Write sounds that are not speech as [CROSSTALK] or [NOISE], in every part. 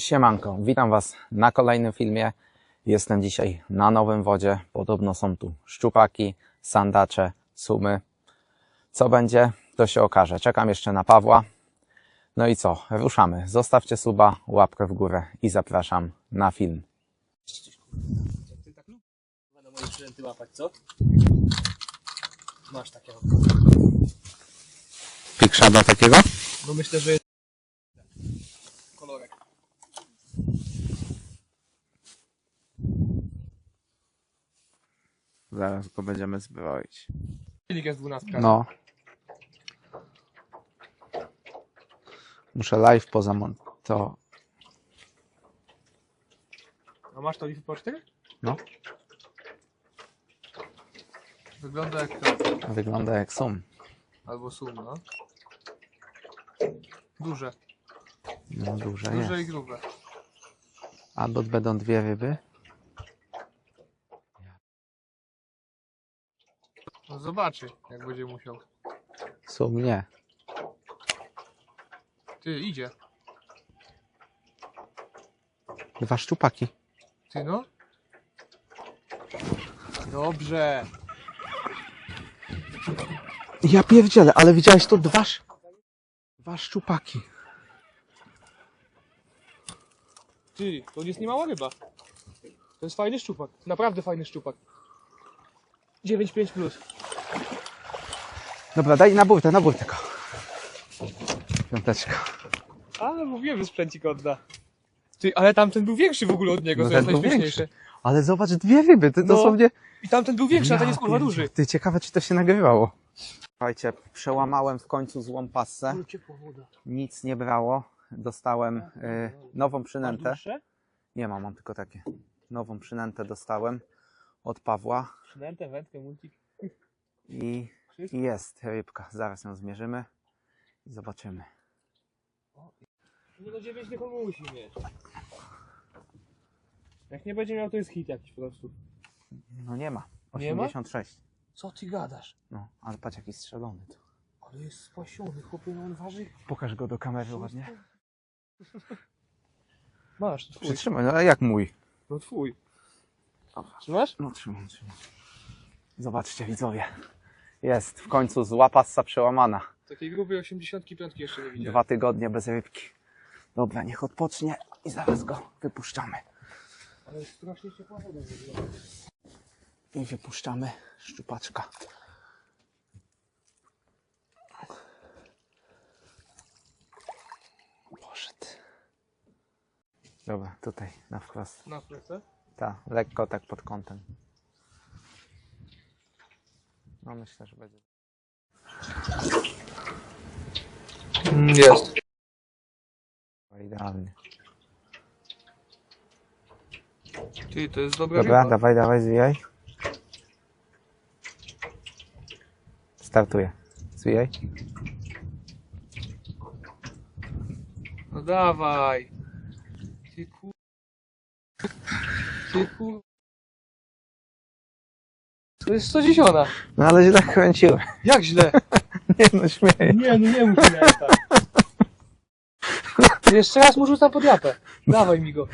Siemanko, witam Was na kolejnym filmie. Jestem dzisiaj na Nowym Wodzie. Podobno są tu szczupaki, sandacze, sumy. Co będzie, to się okaże. Czekam jeszcze na Pawła. No i co, ruszamy. Zostawcie suba, łapkę w górę i zapraszam na film. Ty tak na moje przynęty łapać, co? Masz takiego. Pikszada takiego? No myślę, że Zaraz go będziemy zbroić. Silnik jest 12. No. Muszę live pozamontować. A masz to lify po 4? No, Wygląda jak to. wygląda jak sum. Albo sum, no. Duże. No, duże Duże jest. i grube. A dot będą dwie ryby? No zobaczy, jak będzie musiał. Sum nie. Ty, idzie. Dwa szczupaki. Ty no. Dobrze. Ja pierdzielę, ale widziałeś to dwa, sz- dwa szczupaki. Ty, to jest niemała ryba. To jest fajny szczupak. Naprawdę fajny szczupak. 9,5 plus. Dobra, daj na burtę, na burtę go. Piąteczka. A, mówiłem, że sprzęcik odda. Ty, ale tamten był większy w ogóle od niego, No to jest ten był najśmieszniejsze. Ale zobacz, dwie ryby, ty No. dosłownie... I tamten był większy, a ten jest kurwa duży. Ty, ciekawe czy to się nagrywało. Słuchajcie, przełamałem w końcu złą passę. ciepła woda. Nic nie brało. Dostałem y, nową przynętę. Nie mam, mam tylko takie. Nową przynętę dostałem od Pawła Przynętę, wędkę, multik. I, jest rybka. Zaraz ją zmierzymy i zobaczymy. Nie 9 niech on musi mieć. Jak nie będzie miał, to jest hit jakiś po prostu. No nie ma. Nie ma? 86. Co ty gadasz? No, ale patrz jaki strzelony tu. Ale jest spasiony, chłopie, no on waży. Pokaż go do kamery ładnie. [LAUGHS] Masz, twój. Przytrzymaj, no ale jak mój? No twój. Dobra. Trzymasz? No trzymam, trzymam. Zobaczcie widzowie. Jest w końcu zła passa przełamana. Takiej grubej 85 jeszcze nie widziałem. Dwa tygodnie bez rybki. Dobra, niech odpocznie i zaraz go wypuszczamy. Ale strasznie ciepła woda. I wypuszczamy szczupaczka. Poszedł. Dobra, tutaj na wprost. Na plecę? Ta, lekko tak pod kątem. No myślę, że będzie. Jest. Idealnie. Ty, to jest dobra Dobra, ryba. dawaj, dawaj, zwijaj. Startuję. Zwijaj. No dawaj. Ty kur... Ty kur... To jest 110. No ale się tak kręciłem. Jak źle? [LAUGHS] Nie no, śmieję. Nie, no nie mów mi tak. [LAUGHS] Jeszcze raz mu rzucam pod japę. Dawaj mi go.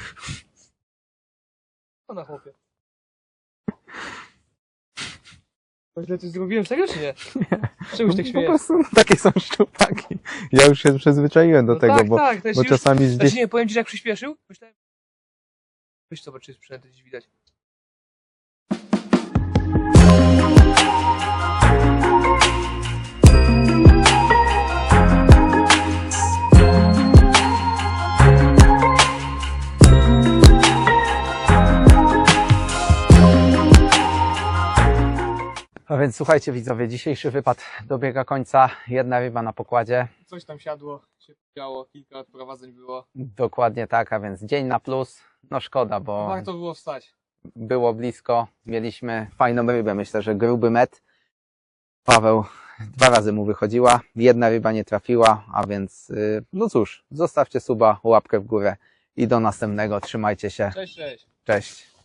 O na chłopie. To źle coś zrobiłem, serio czy nie? Czemuś tak po śmiejesz? prostu no, takie są szczupaki. Ja już się przyzwyczaiłem do No tego, tak, bo, tak, bo już... czasami Znaczy gdzieś... nie, powiem ci, że jak przyspieszył, myślałem... Weź zobacz, czy jest przynęty gdzieś widać. A więc słuchajcie widzowie, dzisiejszy wypad dobiega końca. Jedna ryba na pokładzie. Coś tam siadło, się działo, kilka odprowadzeń było. Dokładnie tak, a więc dzień na plus. No szkoda, bo Warto było wstać. było blisko. Mieliśmy fajną rybę, myślę, że gruby met. Paweł dwa razy mu wychodziła, jedna ryba nie trafiła, a więc y, no cóż, zostawcie suba, łapkę w górę i do następnego. Trzymajcie się. Cześć, cześć. Cześć.